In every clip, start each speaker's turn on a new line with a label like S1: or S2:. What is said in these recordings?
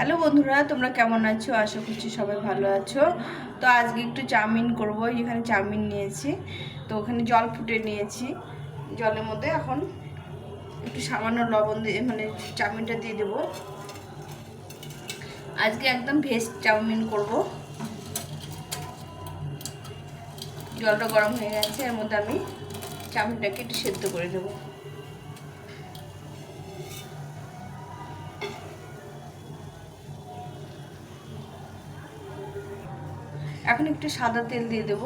S1: Hello বন্ধুরা, তোমরা কেমন আছো? আশা করছি সবাই ভালো আছো। তো আজকে একটু চাউমিন করব এখানে চাউমিন নিয়েছি। তো ওখানে জল ফুটে নিয়েছি। জলের মধ্যে এখন একটু সামান্য লবণ দিয়ে মানে চাউমিনটা দিয়ে দেবো। আজকে একদম ভেজ চাউমিন করব। জলটা গরম হয়ে গেছে, এর মধ্যে আমি চাউমিনটাকে একটু সেদ্ধ করে দেবো। এখন একটু সাদা তেল দিয়ে দেব।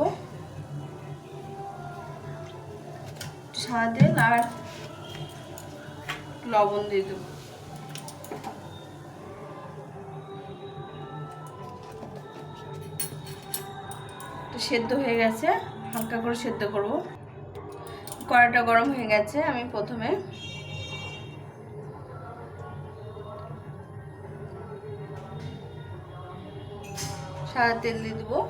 S1: সাদা তেল আর লবণ দিয়ে দেবো। সেদ্ধ হয়ে গেছে, হালকা করে সেদ্ধ করব। কড়াটা গরম হয়ে গেছে, আমি প্রথমে সাদা তেল দিয়ে দেবো।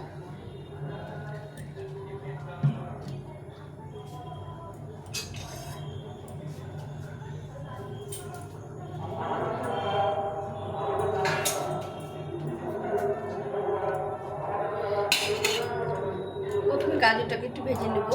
S1: গাজরটাকে একটু ভেজে নেব।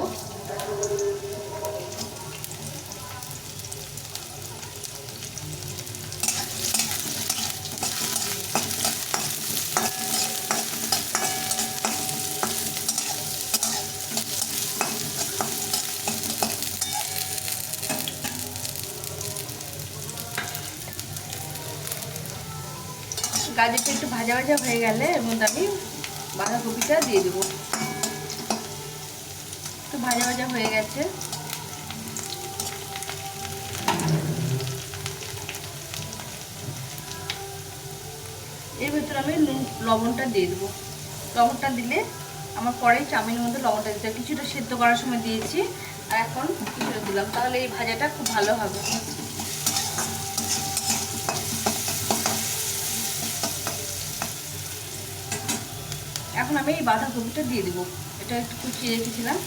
S1: গাজরটা একটু ভাজা ভাজা হয়ে গেলে মধ্যে আমি বাঁধাকপিটা দিয়ে দেবো। একটু ভাজা ভাজা হয়ে গেছে। এর ভেতরে আমি নুন লবণটা দিয়ে দেবো। লবণটা দিলে আমার পরে চাউমিনের মধ্যে লবণটা দিতে কিছুটা সেদ্ধ করার সময় দিয়েছি, আর এখন কিছুটা দিলাম। তাহলে এই ভাজাটা খুব ভালো হবে। এখন আমি এই বাঁধাকপিটা দিয়ে দেবো। এটা একটু কুচিয়ে রেখেছিলাম।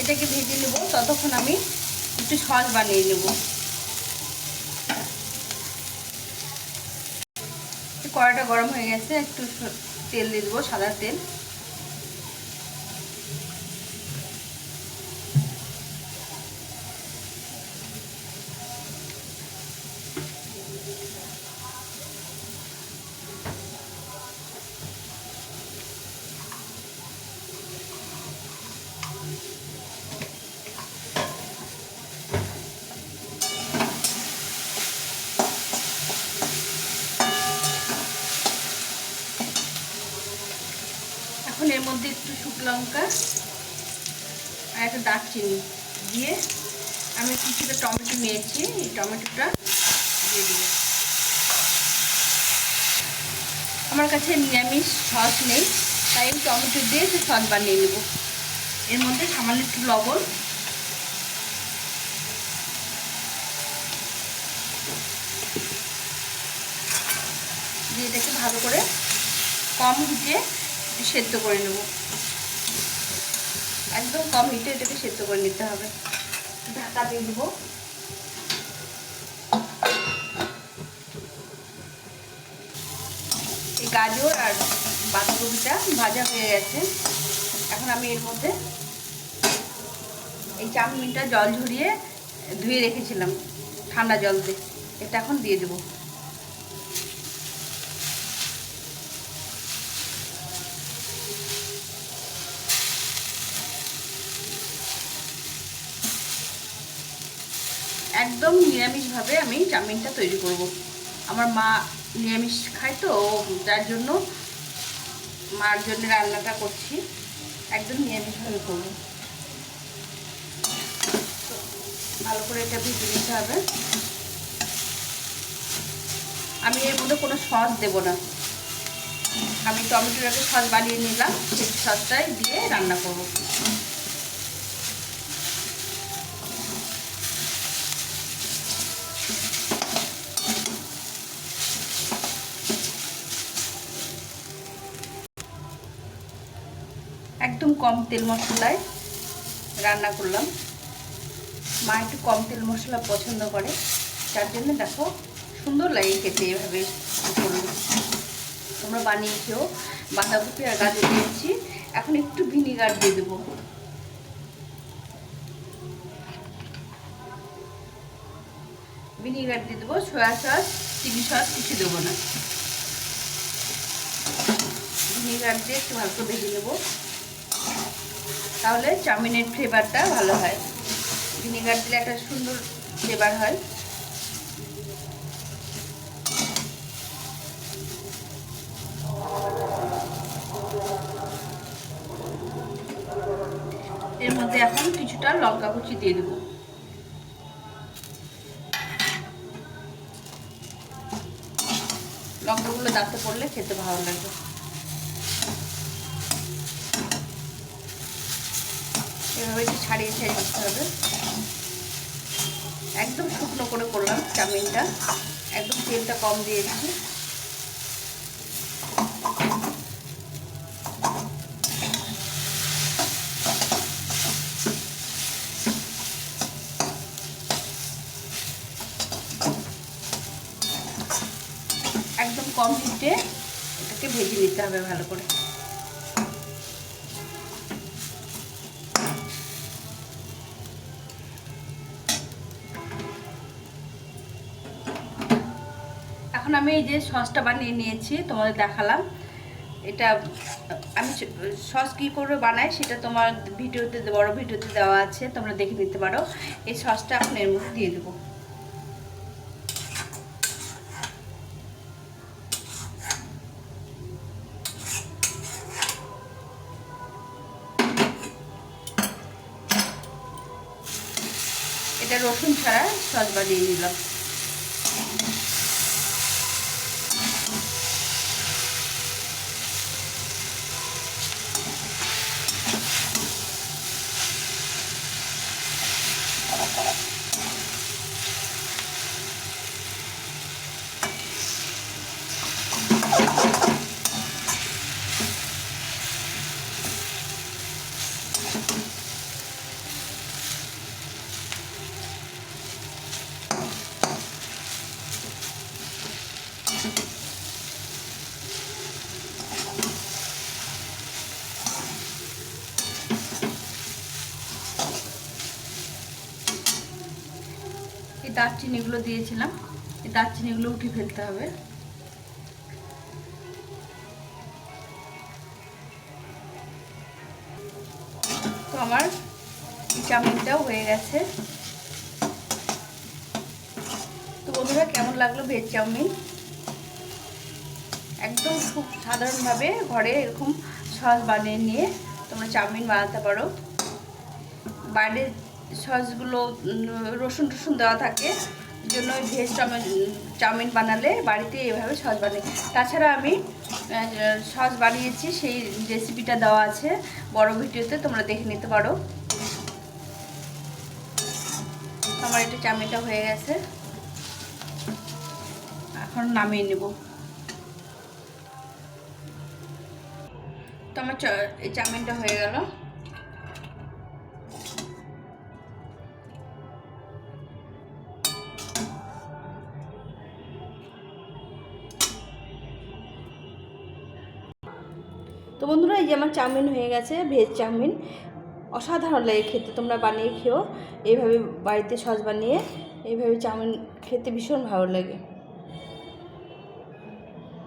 S1: এটাকে ভেজে নেব, ততক্ষণ আমি একটু সস বানিয়ে নেব। কড়াটা গরম হয়ে গেছে, একটু তেল দিয়ে দেবো, সাদা তেল। এর মধ্যে একটু শুকনো লঙ্কা আর একটা দারচিনি দিয়ে আমি কিছুটা টমেটো নিয়েছি। এই টমেটোটা দিয়ে দিব আমার কাছে নিরামিষ সস নেই, তাই আমি টমেটো দিয়ে সে সস বানিয়ে নেব। এর মধ্যে সামান্য একটু লবণ। দিয়ে এটাকে ভালো করে কম হিটে সেদ্ধ করে নেব। একদম কম হিটে এটাকে সেদ্ধ করে নিতে হবে। ঢাকা দিয়ে দেবো। এই গাজর আর বাঁধাকপিটা ভাজা হয়ে গেছে। এখন আমি এর মধ্যে এই চাউমিনটা জল ঝরিয়ে ধুয়ে রেখেছিলাম, ঠান্ডা জল দিয়ে। এটা এখন দিয়ে দেবো। একদম নিরামিষভাবে আমি চাউমিনটা তৈরি করব। আমার মা নিরামিষ খায় তো যার জন্য মার জন্য রান্নাটা করছি। একদম নিরামিষভাবে করব। ভালো করে এটা ভেজে নিতে হবে। আমি এর মধ্যে কোনো সস দেব না। আমি টমেটোটাকে সস বানিয়ে নিলাম, সেই সসটাই দিয়ে রান্না করব। একদম কম তেল মশলায় রান্না করলাম। মা একটু কম তেল মশলা পছন্দ করে। তার জন্য দেখো সুন্দর লাগে খেতে এভাবে। তোমরা বানিয়ে খেও। বাঁধাকপি আর গাজর দিয়েছি। এখন একটু ভিনিগার দিয়ে দেবো। ভিনিগার দিয়ে দেবো। সয়া সস, চিলি সস কিছু দেবো না। ভিনিগার দিয়ে একটু ভালো করে ভেজে নেব। তাহলে চাউমিনের ফ্লেভারটা ভালো হয়। ভিনিগার দিলে একটা সুন্দর ফ্লেভার হয়। এর মধ্যে এখন কিছুটা লঙ্কা কুচি দিয়ে দেবো। লঙ্কাগুলো দাঁতে পড়লে খেতে ভালো লাগে। এভাবে একটু ছাড়িয়ে ছাড়িয়ে দিতে হবে। একদম শুকনো করে করলাম চাউমিনটা। একদম তেলটা কম দিয়েছি। একদম কম হিটে এটাকে ভেজে নিতে হবে ভালো করে। আমি যে সসটা বানিয়ে নিয়েছি, তোমাদের দেখালাম। এটা আমি সস কী করে বানাই সেটা তোমার ভিডিওতে, বড় ভিডিওতে দেওয়া আছে, তোমরা দেখে নিতে পারো। এই সসটা এখন এর মধ্যে দিয়ে দেবো। এটা রসুন ছাড়া সস বানিয়ে নিলাম। দারচিনিগুলো দিয়েছিলাম। এই দারচিনিগুলো উঠে ফেলতে হবে। তো আমার চাউমিনটাও হয়ে গেছে। তো বন্ধুরা, কেমন লাগল ভেজ চাউমিন? একদম খুব সাধারণভাবে ঘরে এরকম সস বানিয়ে নিয়ে তোমরা চাউমিন বানাতে পারো। বাইরের সসগুলো রসুন টসুন দেওয়া থাকে। জন্য ভেজ চাউমিন চাউমিন বানালে বাড়িতে এভাবে সস বানাই তাছাড়া আমি সস বানিয়েছি, সেই রেসিপিটা দেওয়া আছে। বড় ভিডিওতে তোমরা দেখে নিতে পারো। আমার এটা চাউমিনটা হয়ে গেছে। এখন নামিয়ে নেব। তো আমার এই চাউমিনটা হয়ে গেল। তো বন্ধুরা, এই যে আমার চাউমিন হয়ে গেছে, ভেজ চাউমিন। অসাধারণ লাগে খেতে, তোমরা বানিয়ে খেও। এইভাবে বাড়িতে সস বানিয়ে এইভাবে চাউমিন খেতে ভীষণ ভালো লাগে।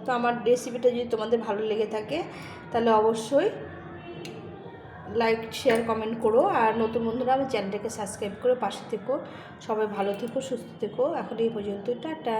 S1: তো আমার রেসিপিটা যদি তোমাদের ভালো লেগে থাকে, তাহলে অবশ্যই লাইক শেয়ার কমেন্ট করো। আর নতুন বন্ধুরা, আমার চ্যানেলটাকে সাবস্ক্রাইব করে পাশে থেকো। সবাই ভালো থেকো, সুস্থ থেকো। এখন এই পর্যন্ত টাটা।